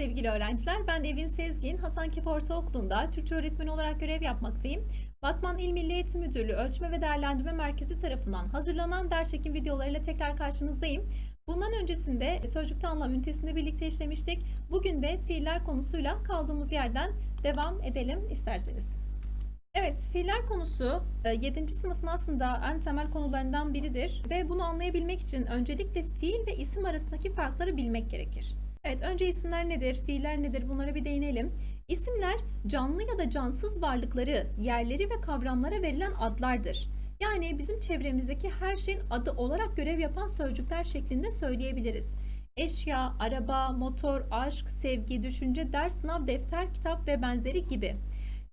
sevgili öğrenciler. Ben Evin Sezgin, Hasankeyf Ortaokulu'nda Türkçe öğretmeni olarak görev yapmaktayım. Batman İl Milli Eğitim Müdürlüğü Ölçme ve Değerlendirme Merkezi tarafından hazırlanan ders çekim videolarıyla tekrar karşınızdayım. Bundan öncesinde Sözcükte Anlam ünitesinde birlikte işlemiştik. Bugün de fiiller konusuyla kaldığımız yerden devam edelim isterseniz. Evet, fiiller konusu 7. sınıfın aslında en temel konularından biridir ve bunu anlayabilmek için öncelikle fiil ve isim arasındaki farkları bilmek gerekir. Evet, önce isimler nedir, fiiller nedir bunlara bir değinelim. İsimler canlı ya da cansız varlıkları, yerleri ve kavramlara verilen adlardır. Yani bizim çevremizdeki her şeyin adı olarak görev yapan sözcükler şeklinde söyleyebiliriz. Eşya, araba, motor, aşk, sevgi, düşünce, ders, sınav, defter, kitap ve benzeri gibi.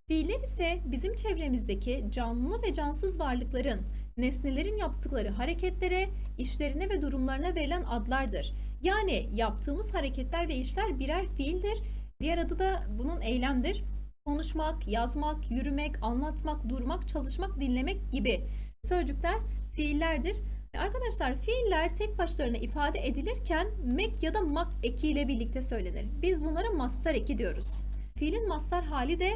Fiiller ise bizim çevremizdeki canlı ve cansız varlıkların, nesnelerin yaptıkları hareketlere, işlerine ve durumlarına verilen adlardır. Yani yaptığımız hareketler ve işler birer fiildir. Diğer adı da bunun eylemdir. Konuşmak, yazmak, yürümek, anlatmak, durmak, çalışmak, dinlemek gibi sözcükler fiillerdir. Arkadaşlar fiiller tek başlarına ifade edilirken mek ya da mak ekiyle birlikte söylenir. Biz bunlara mastar eki diyoruz. Fiilin mastar hali de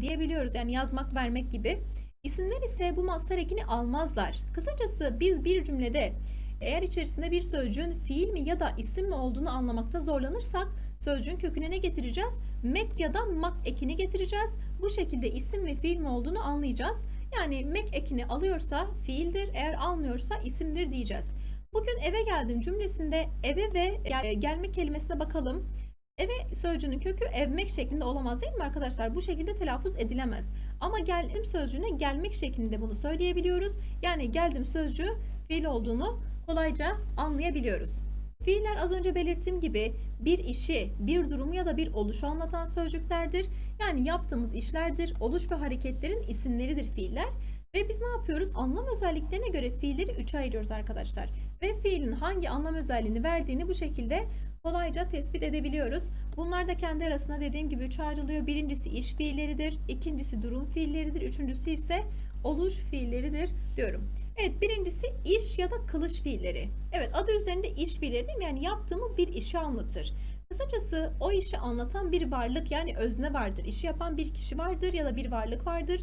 diyebiliyoruz. Yani yazmak, vermek gibi. İsimler ise bu mastar ekini almazlar. Kısacası biz bir cümlede eğer içerisinde bir sözcüğün fiil mi ya da isim mi olduğunu anlamakta zorlanırsak sözcüğün köküne ne getireceğiz? Mek ya da mak ekini getireceğiz. Bu şekilde isim ve fiil mi olduğunu anlayacağız. Yani mek ekini alıyorsa fiildir, eğer almıyorsa isimdir diyeceğiz. Bugün eve geldim cümlesinde eve ve gel- gelme kelimesine bakalım. Eve sözcüğünün kökü evmek şeklinde olamaz değil mi arkadaşlar? Bu şekilde telaffuz edilemez. Ama geldim sözcüğüne gelmek şeklinde bunu söyleyebiliyoruz. Yani geldim sözcüğü fiil olduğunu kolayca anlayabiliyoruz. Fiiller az önce belirttiğim gibi bir işi, bir durumu ya da bir oluşu anlatan sözcüklerdir. Yani yaptığımız işlerdir, oluş ve hareketlerin isimleridir fiiller. Ve biz ne yapıyoruz? Anlam özelliklerine göre fiilleri üçe ayırıyoruz arkadaşlar. Ve fiilin hangi anlam özelliğini verdiğini bu şekilde kolayca tespit edebiliyoruz. Bunlar da kendi arasında dediğim gibi üçe ayrılıyor. Birincisi iş fiilleridir, ikincisi durum fiilleridir, üçüncüsü ise oluş fiilleridir diyorum. Evet birincisi iş ya da kılış fiilleri. Evet adı üzerinde iş fiilleri değil mi? Yani yaptığımız bir işi anlatır. Kısacası o işi anlatan bir varlık yani özne vardır. İşi yapan bir kişi vardır ya da bir varlık vardır.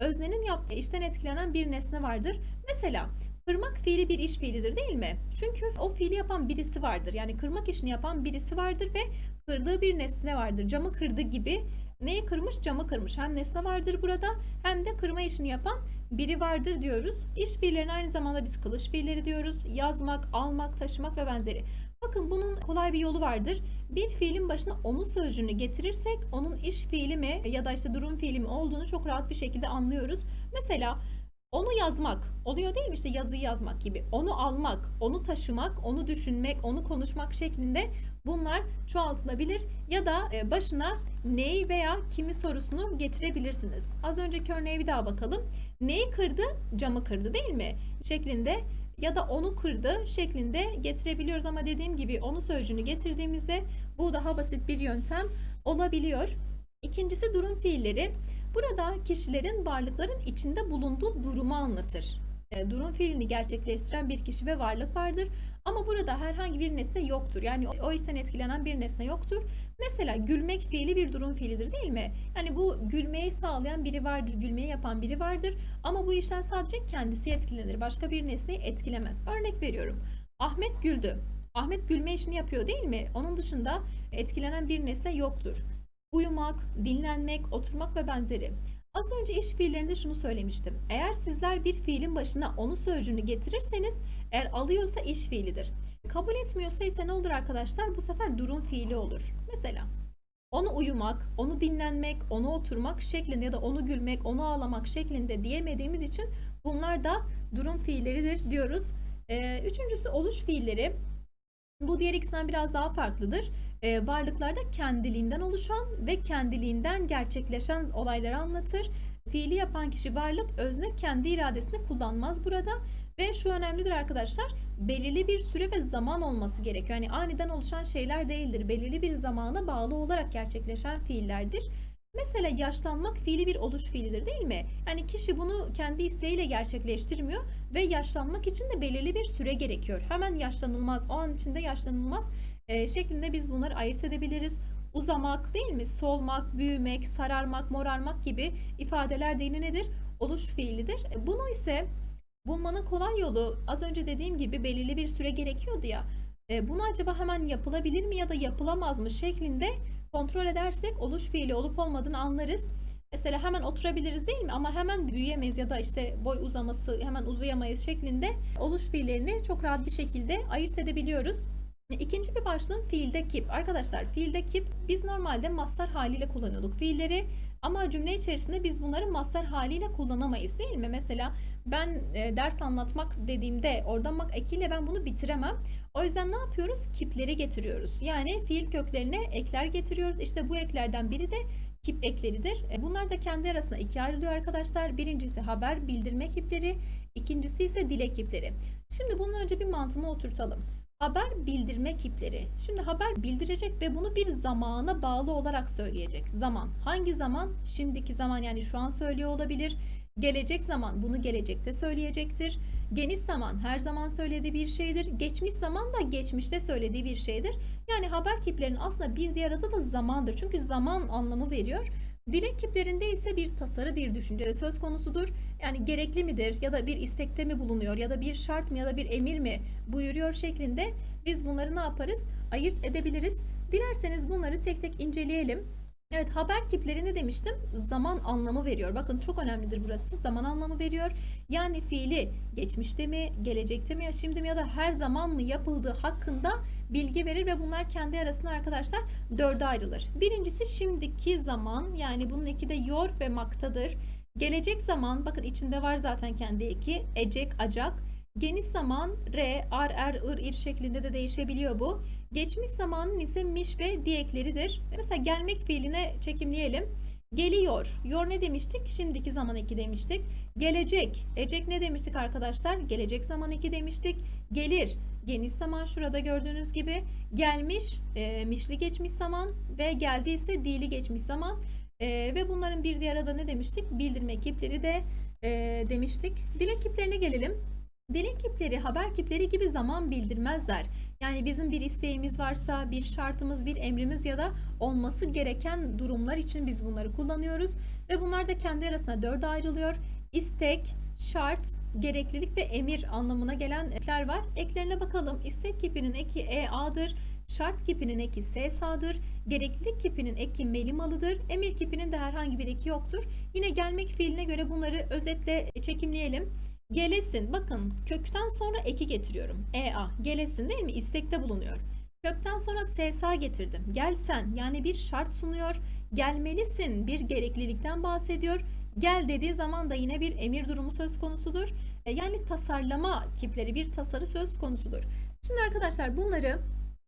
Öznenin yaptığı işten etkilenen bir nesne vardır. Mesela kırmak fiili bir iş fiilidir değil mi? Çünkü o fiili yapan birisi vardır. Yani kırmak işini yapan birisi vardır ve kırdığı bir nesne vardır. Camı kırdı gibi neyi kırmış? Camı kırmış. Hem nesne vardır burada hem de kırma işini yapan biri vardır diyoruz. İş fiillerine aynı zamanda biz kılış fiilleri diyoruz. Yazmak, almak, taşımak ve benzeri. Bakın bunun kolay bir yolu vardır. Bir fiilin başına onun sözcüğünü getirirsek onun iş fiili mi ya da işte durum fiili mi olduğunu çok rahat bir şekilde anlıyoruz. Mesela onu yazmak oluyor değil mi işte yazıyı yazmak gibi. Onu almak, onu taşımak, onu düşünmek, onu konuşmak şeklinde bunlar çoğaltılabilir ya da e, başına neyi veya kimi sorusunu getirebilirsiniz. Az önceki örneğe bir daha bakalım. Neyi kırdı? Camı kırdı değil mi? Şeklinde ya da onu kırdı şeklinde getirebiliyoruz ama dediğim gibi onu sözcüğünü getirdiğimizde bu daha basit bir yöntem olabiliyor. İkincisi durum fiilleri. Burada kişilerin varlıkların içinde bulunduğu durumu anlatır. E, durum fiilini gerçekleştiren bir kişi ve varlık vardır. Ama burada herhangi bir nesne yoktur. Yani o işten etkilenen bir nesne yoktur. Mesela gülmek fiili bir durum fiilidir değil mi? Yani bu gülmeyi sağlayan biri vardır, gülmeyi yapan biri vardır. Ama bu işten sadece kendisi etkilenir. Başka bir nesneyi etkilemez. Örnek veriyorum. Ahmet güldü. Ahmet gülme işini yapıyor değil mi? Onun dışında etkilenen bir nesne yoktur. Uyumak, dinlenmek, oturmak ve benzeri. Az önce iş fiillerinde şunu söylemiştim. Eğer sizler bir fiilin başına onu sözcüğünü getirirseniz eğer alıyorsa iş fiilidir. Kabul etmiyorsa ise ne olur arkadaşlar? Bu sefer durum fiili olur. Mesela onu uyumak, onu dinlenmek, onu oturmak şeklinde ya da onu gülmek, onu ağlamak şeklinde diyemediğimiz için bunlar da durum fiilleridir diyoruz. Ee, üçüncüsü oluş fiilleri. Bu diğer ikisinden biraz daha farklıdır. Ee, varlıklarda kendiliğinden oluşan ve kendiliğinden gerçekleşen olayları anlatır. Fiili yapan kişi varlık özne kendi iradesini kullanmaz burada. Ve şu önemlidir arkadaşlar belirli bir süre ve zaman olması gerekiyor. Yani aniden oluşan şeyler değildir. Belirli bir zamana bağlı olarak gerçekleşen fiillerdir. Mesela yaşlanmak fiili bir oluş fiilidir değil mi? Yani kişi bunu kendi isteğiyle gerçekleştirmiyor ve yaşlanmak için de belirli bir süre gerekiyor. Hemen yaşlanılmaz, o an içinde yaşlanılmaz e, şeklinde biz bunları ayırt edebiliriz. Uzamak değil mi? Solmak, büyümek, sararmak, morarmak gibi ifadeler de yine nedir? Oluş fiilidir. E, Bunu ise bulmanın kolay yolu az önce dediğim gibi belirli bir süre gerekiyordu ya. E, Bunu acaba hemen yapılabilir mi ya da yapılamaz mı şeklinde kontrol edersek oluş fiili olup olmadığını anlarız. Mesela hemen oturabiliriz değil mi? Ama hemen büyüyemeyiz ya da işte boy uzaması hemen uzayamayız şeklinde oluş fiillerini çok rahat bir şekilde ayırt edebiliyoruz. İkinci bir başlığım fiilde kip. Arkadaşlar fiilde kip biz normalde mastar haliyle kullanıyorduk fiilleri ama cümle içerisinde biz bunları mastar haliyle kullanamayız değil mi? Mesela ben e, ders anlatmak dediğimde orada mak ekiyle ben bunu bitiremem. O yüzden ne yapıyoruz? Kipleri getiriyoruz. Yani fiil köklerine ekler getiriyoruz. İşte bu eklerden biri de kip ekleridir. E, Bunlar da kendi arasında ikiye ayrılıyor arkadaşlar. Birincisi haber bildirme kipleri, ikincisi ise dile kipleri. Şimdi bunun önce bir mantığını oturtalım. Haber bildirme kipleri. Şimdi haber bildirecek ve bunu bir zamana bağlı olarak söyleyecek. Zaman. Hangi zaman? Şimdiki zaman yani şu an söylüyor olabilir. Gelecek zaman bunu gelecekte söyleyecektir. Geniş zaman her zaman söylediği bir şeydir. Geçmiş zaman da geçmişte söylediği bir şeydir. Yani haber kiplerinin aslında bir diğer adı da zamandır. Çünkü zaman anlamı veriyor. Dilek kiplerinde ise bir tasarı bir düşünce söz konusudur. Yani gerekli midir ya da bir istekte mi bulunuyor ya da bir şart mı ya da bir emir mi buyuruyor şeklinde biz bunları ne yaparız? Ayırt edebiliriz. Dilerseniz bunları tek tek inceleyelim. Evet haber kipleri ne demiştim? Zaman anlamı veriyor. Bakın çok önemlidir burası. Zaman anlamı veriyor. Yani fiili geçmişte mi, gelecekte mi, ya şimdi mi ya da her zaman mı yapıldığı hakkında bilgi verir ve bunlar kendi arasında arkadaşlar dörde ayrılır. Birincisi şimdiki zaman yani bunun eki de yor ve maktadır. Gelecek zaman bakın içinde var zaten kendi eki ecek, acak. Geniş zaman re, ar, er, ır, ir şeklinde de değişebiliyor bu. Geçmiş zamanın ise miş ve diyekleridir. Mesela gelmek fiiline çekimleyelim. Geliyor. Yor ne demiştik? Şimdiki zaman eki demiştik. Gelecek. Ecek ne demiştik arkadaşlar? Gelecek zaman eki demiştik. Gelir. Geniş zaman şurada gördüğünüz gibi. Gelmiş. E, mişli geçmiş zaman. Ve geldiyse dili geçmiş zaman. E, ve bunların bir diğer adı ne demiştik? Bildirme kipleri de e, demiştik. Dilek kiplerine gelelim. Dilek kipleri haber kipleri gibi zaman bildirmezler. Yani bizim bir isteğimiz varsa, bir şartımız, bir emrimiz ya da olması gereken durumlar için biz bunları kullanıyoruz. Ve bunlar da kendi arasında dörde ayrılıyor. İstek, şart, gereklilik ve emir anlamına gelen ekler var. Eklerine bakalım. İstek kipinin eki EA'dır. Şart kipinin eki SSA'dır. Gereklilik kipinin eki melimalıdır. Emir kipinin de herhangi bir eki yoktur. Yine gelmek fiiline göre bunları özetle çekimleyelim. Gelesin. Bakın kökten sonra eki getiriyorum. EA. Gelesin değil mi? İstekte bulunuyor. Kökten sonra SSA getirdim. Gelsen yani bir şart sunuyor. Gelmelisin bir gereklilikten bahsediyor. Gel dediği zaman da yine bir emir durumu söz konusudur. E, Yani tasarlama kipleri bir tasarı söz konusudur. Şimdi arkadaşlar bunları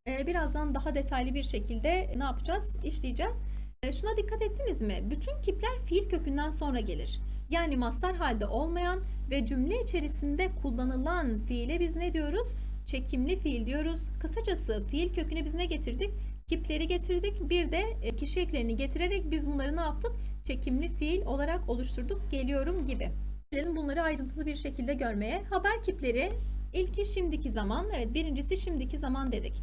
e, birazdan daha detaylı bir şekilde ne yapacağız? İşleyeceğiz. E, Şuna dikkat ettiniz mi? Bütün kipler fiil kökünden sonra gelir. Yani mastar halde olmayan ve cümle içerisinde kullanılan fiile biz ne diyoruz? Çekimli fiil diyoruz. Kısacası fiil köküne biz ne getirdik? Kipleri getirdik. Bir de e, kişi eklerini getirerek biz bunları ne yaptık? Çekimli fiil olarak oluşturduk. Geliyorum gibi. Gelelim bunları ayrıntılı bir şekilde görmeye. Haber kipleri ilki şimdiki zaman. Evet birincisi şimdiki zaman dedik.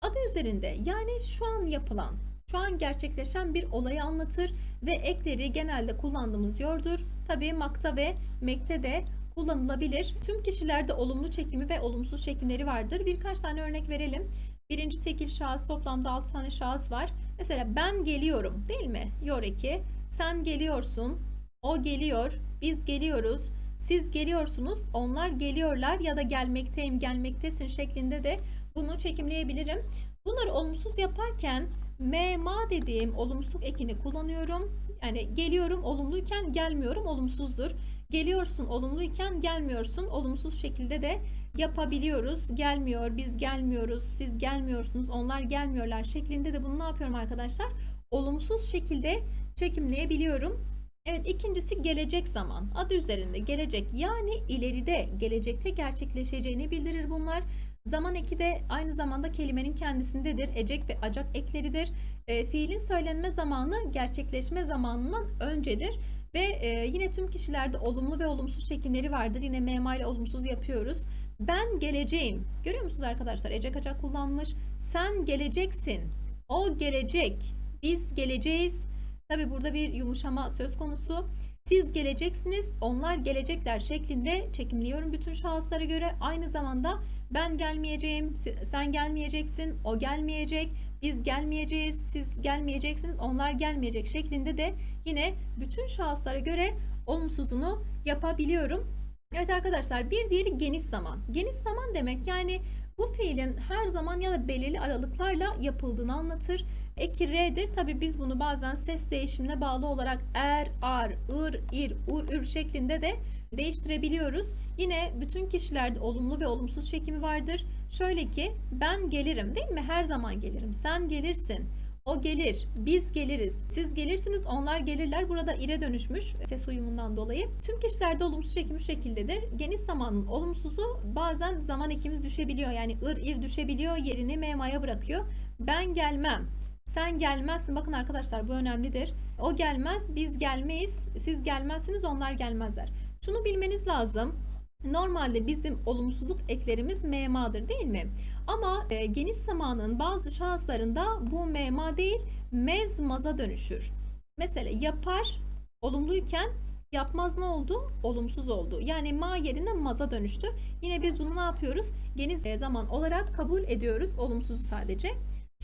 Adı üzerinde yani şu an yapılan, şu an gerçekleşen bir olayı anlatır ve ekleri genelde kullandığımız yordur. Tabii makta ve mekte de kullanılabilir. Tüm kişilerde olumlu çekimi ve olumsuz çekimleri vardır. Birkaç tane örnek verelim. Birinci tekil şahıs toplamda 6 tane şahıs var. Mesela ben geliyorum değil mi? Yor eki. Sen geliyorsun. O geliyor. Biz geliyoruz. Siz geliyorsunuz. Onlar geliyorlar ya da gelmekteyim, gelmektesin şeklinde de bunu çekimleyebilirim. Bunları olumsuz yaparken me, ma dediğim olumsuzluk ekini kullanıyorum. Yani geliyorum olumluyken gelmiyorum olumsuzdur. Geliyorsun olumluyken gelmiyorsun olumsuz şekilde de yapabiliyoruz. Gelmiyor, biz gelmiyoruz, siz gelmiyorsunuz, onlar gelmiyorlar şeklinde de bunu ne yapıyorum arkadaşlar? Olumsuz şekilde çekimleyebiliyorum. Evet ikincisi gelecek zaman. Adı üzerinde gelecek yani ileride gelecekte gerçekleşeceğini bildirir bunlar. Zaman eki de aynı zamanda kelimenin kendisindedir. Ecek ve acak ekleridir. E, fiilin söylenme zamanı gerçekleşme zamanından öncedir. Ve e, yine tüm kişilerde olumlu ve olumsuz çekimleri vardır. Yine mema ile olumsuz yapıyoruz. Ben geleceğim. Görüyor musunuz arkadaşlar? Ecek acak kullanmış. Sen geleceksin. O gelecek. Biz geleceğiz. Tabi burada bir yumuşama söz konusu. Siz geleceksiniz, onlar gelecekler şeklinde çekimliyorum bütün şahıslara göre. Aynı zamanda ben gelmeyeceğim, sen gelmeyeceksin, o gelmeyecek, biz gelmeyeceğiz, siz gelmeyeceksiniz, onlar gelmeyecek şeklinde de yine bütün şahıslara göre olumsuzunu yapabiliyorum. Evet arkadaşlar bir diğeri geniş zaman. Geniş zaman demek yani bu fiilin her zaman ya da belirli aralıklarla yapıldığını anlatır. Eki R'dir. Tabi biz bunu bazen ses değişimine bağlı olarak er, ar, ır, ir, ur, ür şeklinde de değiştirebiliyoruz. Yine bütün kişilerde olumlu ve olumsuz çekimi vardır. Şöyle ki ben gelirim değil mi? Her zaman gelirim. Sen gelirsin. O gelir, biz geliriz, siz gelirsiniz, onlar gelirler. Burada ire dönüşmüş ses uyumundan dolayı. Tüm kişilerde olumsuz çekim şu şekildedir. Geniş zamanın olumsuzu bazen zaman ekimiz düşebiliyor. Yani ır ir düşebiliyor, yerini memaya bırakıyor. Ben gelmem, sen gelmezsin. Bakın arkadaşlar bu önemlidir. O gelmez, biz gelmeyiz. Siz gelmezsiniz, onlar gelmezler. Şunu bilmeniz lazım. Normalde bizim olumsuzluk eklerimiz memadır değil mi? Ama e, geniş zamanın bazı şahıslarında bu mema değil mezmaza dönüşür. Mesela yapar olumluyken yapmaz ne oldu? Olumsuz oldu. Yani ma yerine maza dönüştü. Yine biz bunu ne yapıyoruz? Geniş zaman olarak kabul ediyoruz. Olumsuzu sadece.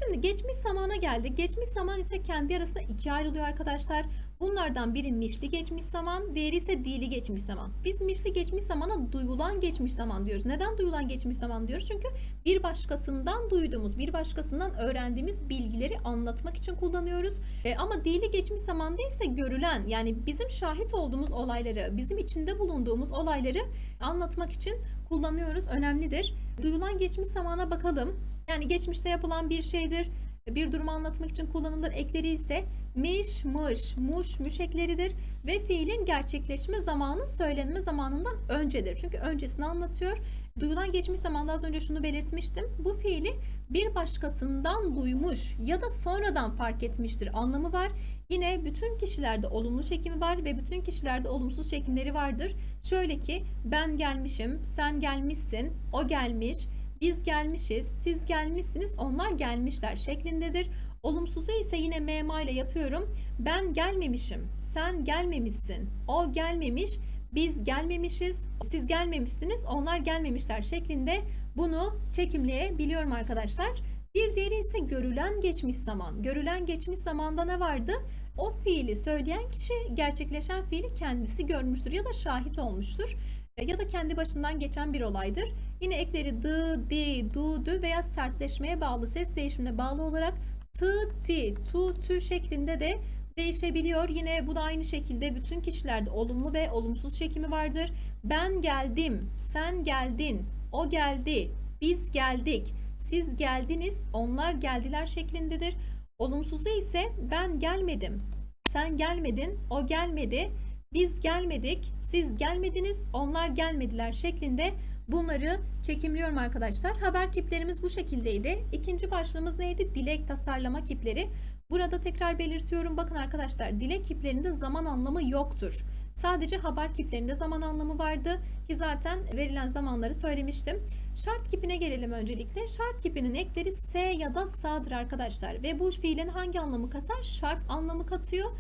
Şimdi geçmiş zamana geldik. Geçmiş zaman ise kendi arasında ikiye ayrılıyor arkadaşlar. Bunlardan biri mişli geçmiş zaman, diğeri ise dili geçmiş zaman. Biz mişli geçmiş zamana duyulan geçmiş zaman diyoruz. Neden duyulan geçmiş zaman diyoruz? Çünkü bir başkasından duyduğumuz, bir başkasından öğrendiğimiz bilgileri anlatmak için kullanıyoruz. E, ama dili geçmiş zamanda ise görülen yani bizim şahit olduğumuz olayları, bizim içinde bulunduğumuz olayları anlatmak için kullanıyoruz. Önemlidir. Duyulan geçmiş zamana bakalım. Yani geçmişte yapılan bir şeydir. Bir durumu anlatmak için kullanılır. Ekleri ise miş, mış, muş, müş ekleridir. Ve fiilin gerçekleşme zamanı söylenme zamanından öncedir. Çünkü öncesini anlatıyor. Duyulan geçmiş zamanda az önce şunu belirtmiştim. Bu fiili bir başkasından duymuş ya da sonradan fark etmiştir anlamı var. Yine bütün kişilerde olumlu çekimi var ve bütün kişilerde olumsuz çekimleri vardır. Şöyle ki ben gelmişim, sen gelmişsin, o gelmiş, biz gelmişiz, siz gelmişsiniz, onlar gelmişler şeklindedir. Olumsuzu ise yine mema ile yapıyorum. Ben gelmemişim, sen gelmemişsin, o gelmemiş, biz gelmemişiz, siz gelmemişsiniz, onlar gelmemişler şeklinde bunu çekimleyebiliyorum arkadaşlar. Bir diğeri ise görülen geçmiş zaman. Görülen geçmiş zamanda ne vardı? O fiili söyleyen kişi gerçekleşen fiili kendisi görmüştür ya da şahit olmuştur ya da kendi başından geçen bir olaydır. Yine ekleri dı, di, du, dü veya sertleşmeye bağlı ses değişimine bağlı olarak tı, ti, tu, tü şeklinde de değişebiliyor. Yine bu da aynı şekilde bütün kişilerde olumlu ve olumsuz çekimi vardır. Ben geldim, sen geldin, o geldi, biz geldik, siz geldiniz, onlar geldiler şeklindedir. Olumsuzda ise ben gelmedim, sen gelmedin, o gelmedi, biz gelmedik, siz gelmediniz, onlar gelmediler şeklinde bunları çekimliyorum arkadaşlar. Haber kiplerimiz bu şekildeydi. İkinci başlığımız neydi? Dilek tasarlama kipleri. Burada tekrar belirtiyorum. Bakın arkadaşlar dilek kiplerinde zaman anlamı yoktur. Sadece haber kiplerinde zaman anlamı vardı ki zaten verilen zamanları söylemiştim. Şart kipine gelelim öncelikle. Şart kipinin ekleri S ya da sa'dır arkadaşlar. Ve bu fiilin hangi anlamı katar? Şart anlamı katıyor.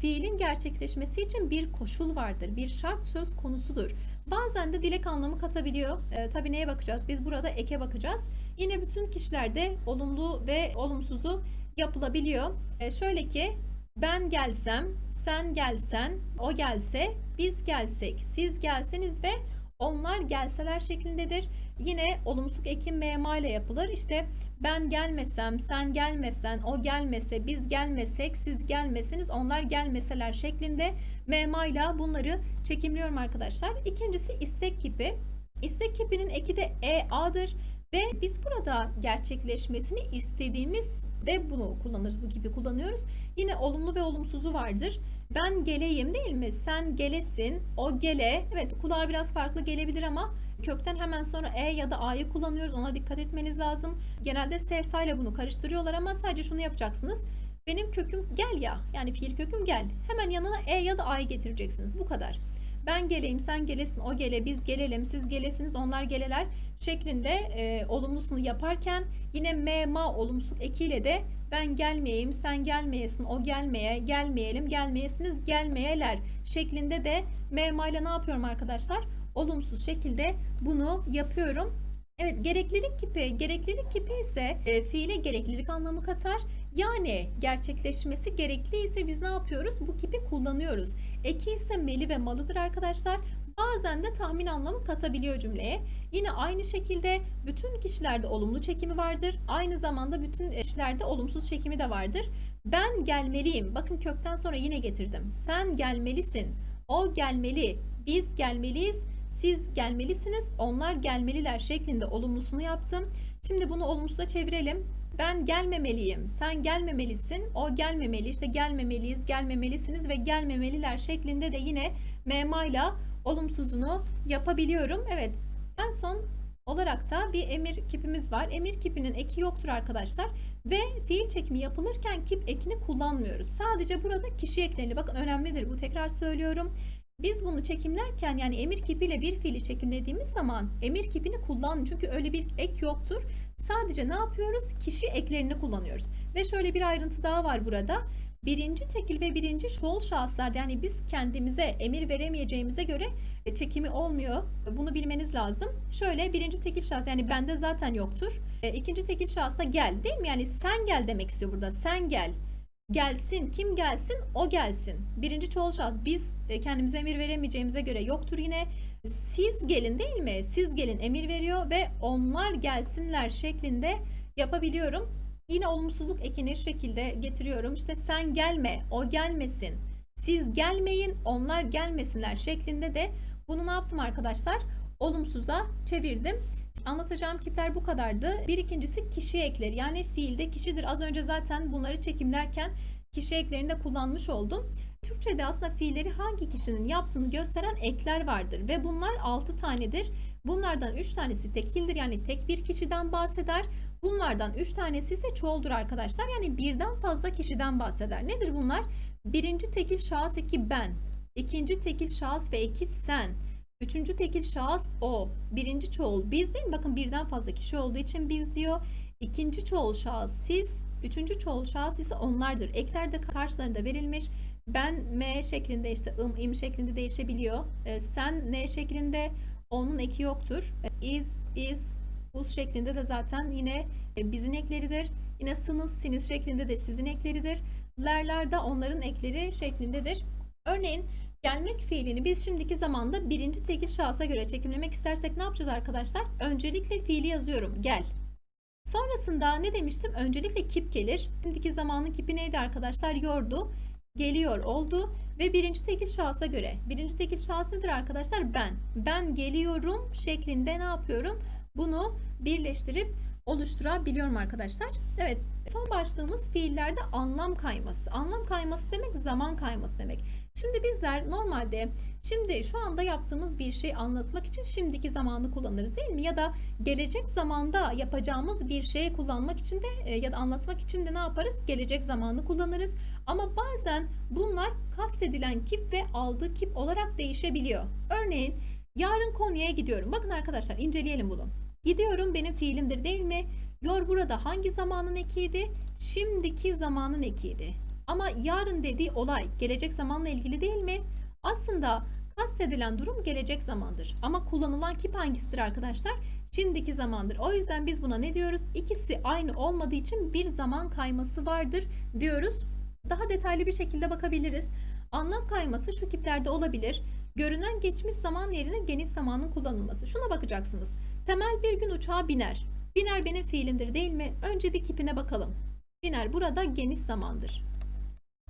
Fiilin gerçekleşmesi için bir koşul vardır. Bir şart söz konusudur. Bazen de dilek anlamı katabiliyor. Ee, tabii neye bakacağız? Biz burada eke bakacağız. Yine bütün kişilerde olumlu ve olumsuzu yapılabiliyor. Ee, şöyle ki ben gelsem, sen gelsen, o gelse, biz gelsek, siz gelseniz ve onlar gelseler şeklindedir. Yine olumsuz ekim mema ile yapılır. İşte ben gelmesem, sen gelmesen, o gelmese, biz gelmesek, siz gelmeseniz, onlar gelmeseler şeklinde mema ile bunları çekimliyorum arkadaşlar. İkincisi istek kipi. İstek kipinin eki de EA'dır ve biz burada gerçekleşmesini istediğimiz de bunu kullanırız. Bu gibi kullanıyoruz. Yine olumlu ve olumsuzu vardır. Ben geleyim değil mi? Sen gelesin, o gele. Evet kulağa biraz farklı gelebilir ama kökten hemen sonra E ya da A'yı kullanıyoruz. Ona dikkat etmeniz lazım. Genelde S ile bunu karıştırıyorlar ama sadece şunu yapacaksınız. Benim köküm gel ya. Yani fiil köküm gel. Hemen yanına E ya da A'yı getireceksiniz. Bu kadar. Ben geleyim, sen gelesin, o gele, biz gelelim, siz gelesiniz, onlar geleler şeklinde e, olumlusunu yaparken yine me ma olumsuz ekiyle de ben gelmeyeyim, sen gelmeyesin, o gelmeye, gelmeyelim, gelmeyesiniz, gelmeyeler şeklinde de me ma ile ne yapıyorum arkadaşlar? Olumsuz şekilde bunu yapıyorum. Evet gereklilik kipi, gereklilik kipi ise e, fiile gereklilik anlamı katar. Yani gerçekleşmesi gerekli ise biz ne yapıyoruz? Bu kipi kullanıyoruz. Eki ise meli ve malıdır arkadaşlar. Bazen de tahmin anlamı katabiliyor cümleye. Yine aynı şekilde bütün kişilerde olumlu çekimi vardır. Aynı zamanda bütün kişilerde olumsuz çekimi de vardır. Ben gelmeliyim. Bakın kökten sonra yine getirdim. Sen gelmelisin. O gelmeli. Biz gelmeliyiz. Siz gelmelisiniz. Onlar gelmeliler şeklinde olumlusunu yaptım. Şimdi bunu olumsuza çevirelim. Ben gelmemeliyim. Sen gelmemelisin. O gelmemeli. İşte gelmemeliyiz, gelmemelisiniz ve gelmemeliler şeklinde de yine memayla olumsuzunu yapabiliyorum. Evet. En son olarak da bir emir kipimiz var. Emir kipinin eki yoktur arkadaşlar. Ve fiil çekimi yapılırken kip ekini kullanmıyoruz. Sadece burada kişi eklerini bakın önemlidir bu tekrar söylüyorum. Biz bunu çekimlerken yani emir kipiyle bir fiili çekimlediğimiz zaman emir kipini kullan çünkü öyle bir ek yoktur. Sadece ne yapıyoruz? Kişi eklerini kullanıyoruz. Ve şöyle bir ayrıntı daha var burada. Birinci tekil ve birinci çoğul şahıslarda yani biz kendimize emir veremeyeceğimize göre e, çekimi olmuyor. Bunu bilmeniz lazım. Şöyle birinci tekil şahıs yani bende zaten yoktur. E, ikinci tekil şahısta gel değil mi? Yani sen gel demek istiyor burada. Sen gel. Gelsin. Kim gelsin? O gelsin. Birinci çoğul biz e, kendimize emir veremeyeceğimize göre yoktur yine. Siz gelin değil mi? Siz gelin emir veriyor ve onlar gelsinler şeklinde yapabiliyorum. Yine olumsuzluk ekini şu şekilde getiriyorum. İşte sen gelme, o gelmesin. Siz gelmeyin, onlar gelmesinler şeklinde de bunu ne yaptım arkadaşlar? Olumsuza çevirdim. Anlatacağım kipler bu kadardı. Bir ikincisi kişi ekleri. Yani fiilde kişidir. Az önce zaten bunları çekimlerken kişi eklerini de kullanmış oldum. Türkçe'de aslında fiilleri hangi kişinin yaptığını gösteren ekler vardır ve bunlar 6 tanedir. Bunlardan 3 tanesi tekildir yani tek bir kişiden bahseder. Bunlardan 3 tanesi ise çoğuldur arkadaşlar. Yani birden fazla kişiden bahseder. Nedir bunlar? Birinci tekil şahıs eki ben. ikinci tekil şahıs ve eki sen. Üçüncü tekil şahıs o. Birinci çoğul biz değil mi? Bakın birden fazla kişi olduğu için biz diyor. İkinci çoğul şahıs siz. Üçüncü çoğul şahıs ise onlardır. Ekler de karşılarında verilmiş. Ben M şeklinde işte ım im şeklinde değişebiliyor. E, sen N şeklinde onun eki yoktur. E, is, is, us şeklinde de zaten yine e, bizim ekleridir. Yine sınız, siniz şeklinde de sizin ekleridir. Lerler de onların ekleri şeklindedir. Örneğin gelmek fiilini biz şimdiki zamanda birinci tekil şahsa göre çekimlemek istersek ne yapacağız arkadaşlar? Öncelikle fiili yazıyorum. Gel. Sonrasında ne demiştim? Öncelikle kip gelir. Şimdiki zamanın kipi neydi arkadaşlar? Yordu. Geliyor oldu ve birinci tekil şahsa göre. Birinci tekil şahıs nedir arkadaşlar? Ben. Ben geliyorum şeklinde ne yapıyorum? Bunu birleştirip oluşturabiliyorum arkadaşlar. Evet son başlığımız fiillerde anlam kayması. Anlam kayması demek zaman kayması demek. Şimdi bizler normalde şimdi şu anda yaptığımız bir şey anlatmak için şimdiki zamanı kullanırız değil mi? Ya da gelecek zamanda yapacağımız bir şeyi kullanmak için de e, ya da anlatmak için de ne yaparız? Gelecek zamanı kullanırız. Ama bazen bunlar kastedilen kip ve aldığı kip olarak değişebiliyor. Örneğin yarın Konya'ya gidiyorum. Bakın arkadaşlar inceleyelim bunu. Gidiyorum benim fiilimdir değil mi? Yor burada hangi zamanın ekiydi? Şimdiki zamanın ekiydi. Ama yarın dediği olay gelecek zamanla ilgili değil mi? Aslında kastedilen durum gelecek zamandır. Ama kullanılan kip hangisidir arkadaşlar? Şimdiki zamandır. O yüzden biz buna ne diyoruz? İkisi aynı olmadığı için bir zaman kayması vardır diyoruz. Daha detaylı bir şekilde bakabiliriz. Anlam kayması şu kiplerde olabilir. Görünen geçmiş zaman yerine geniş zamanın kullanılması. Şuna bakacaksınız. Temel bir gün uçağa biner. Biner benim fiilimdir değil mi? Önce bir kipine bakalım. Biner burada geniş zamandır.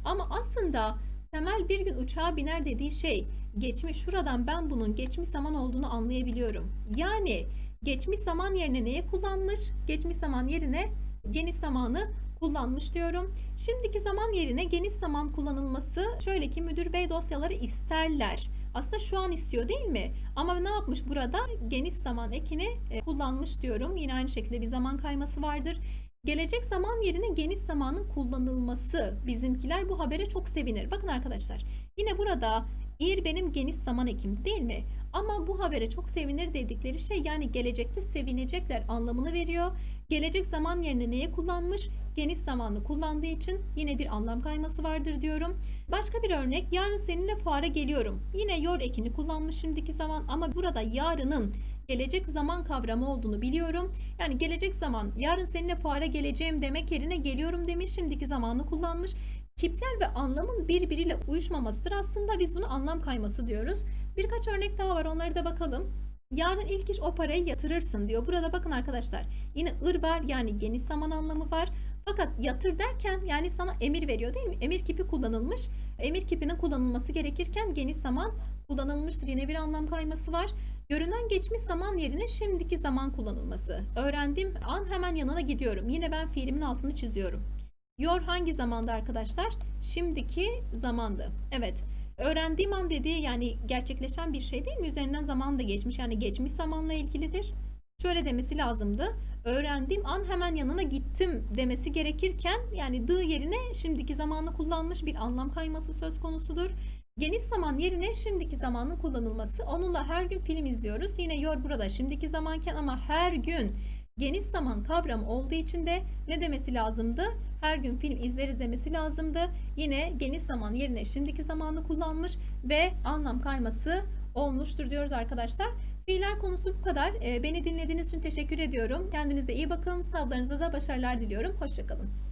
Ama aslında temel bir gün uçağa biner dediği şey geçmiş şuradan ben bunun geçmiş zaman olduğunu anlayabiliyorum. Yani geçmiş zaman yerine neye kullanmış? Geçmiş zaman yerine geniş zamanı kullanmış diyorum. Şimdiki zaman yerine geniş zaman kullanılması şöyle ki müdür bey dosyaları isterler. Aslında şu an istiyor değil mi? Ama ne yapmış burada? Geniş zaman ekini e, kullanmış diyorum. Yine aynı şekilde bir zaman kayması vardır. Gelecek zaman yerine geniş zamanın kullanılması bizimkiler bu habere çok sevinir. Bakın arkadaşlar yine burada İr benim geniş zaman ekimdi değil mi? Ama bu habere çok sevinir dedikleri şey yani gelecekte sevinecekler anlamını veriyor. Gelecek zaman yerine neye kullanmış? Geniş zamanlı kullandığı için yine bir anlam kayması vardır diyorum. Başka bir örnek yarın seninle fuara geliyorum. Yine yor ekini kullanmış şimdiki zaman ama burada yarının gelecek zaman kavramı olduğunu biliyorum. Yani gelecek zaman yarın seninle fuara geleceğim demek yerine geliyorum demiş şimdiki zamanı kullanmış. Kipler ve anlamın birbiriyle uyuşmamasıdır. Aslında biz bunu anlam kayması diyoruz. Birkaç örnek daha var onları da bakalım. Yarın ilk iş o parayı yatırırsın diyor. Burada bakın arkadaşlar yine ır var yani geniş zaman anlamı var. Fakat yatır derken yani sana emir veriyor değil mi? Emir kipi kullanılmış. Emir kipinin kullanılması gerekirken geniş zaman kullanılmıştır. Yine bir anlam kayması var. Görünen geçmiş zaman yerine şimdiki zaman kullanılması. Öğrendiğim an hemen yanına gidiyorum. Yine ben fiilimin altını çiziyorum. Yor hangi zamanda arkadaşlar? Şimdiki zamandı. Evet. Öğrendiğim an dediği yani gerçekleşen bir şey değil mi? Üzerinden zaman da geçmiş. Yani geçmiş zamanla ilgilidir. Şöyle demesi lazımdı. Öğrendiğim an hemen yanına gittim demesi gerekirken yani dı yerine şimdiki zamanı kullanmış bir anlam kayması söz konusudur. Geniş zaman yerine şimdiki zamanın kullanılması. Onunla her gün film izliyoruz. Yine yor burada şimdiki zamanken ama her gün geniş zaman kavramı olduğu için de ne demesi lazımdı? Her gün film izleriz demesi lazımdı. Yine geniş zaman yerine şimdiki zamanı kullanmış ve anlam kayması olmuştur diyoruz arkadaşlar. Fiiller konusu bu kadar. Ee, Beni dinlediğiniz için teşekkür ediyorum. Kendinize iyi bakın. Sınavlarınızda da başarılar diliyorum. Hoşçakalın.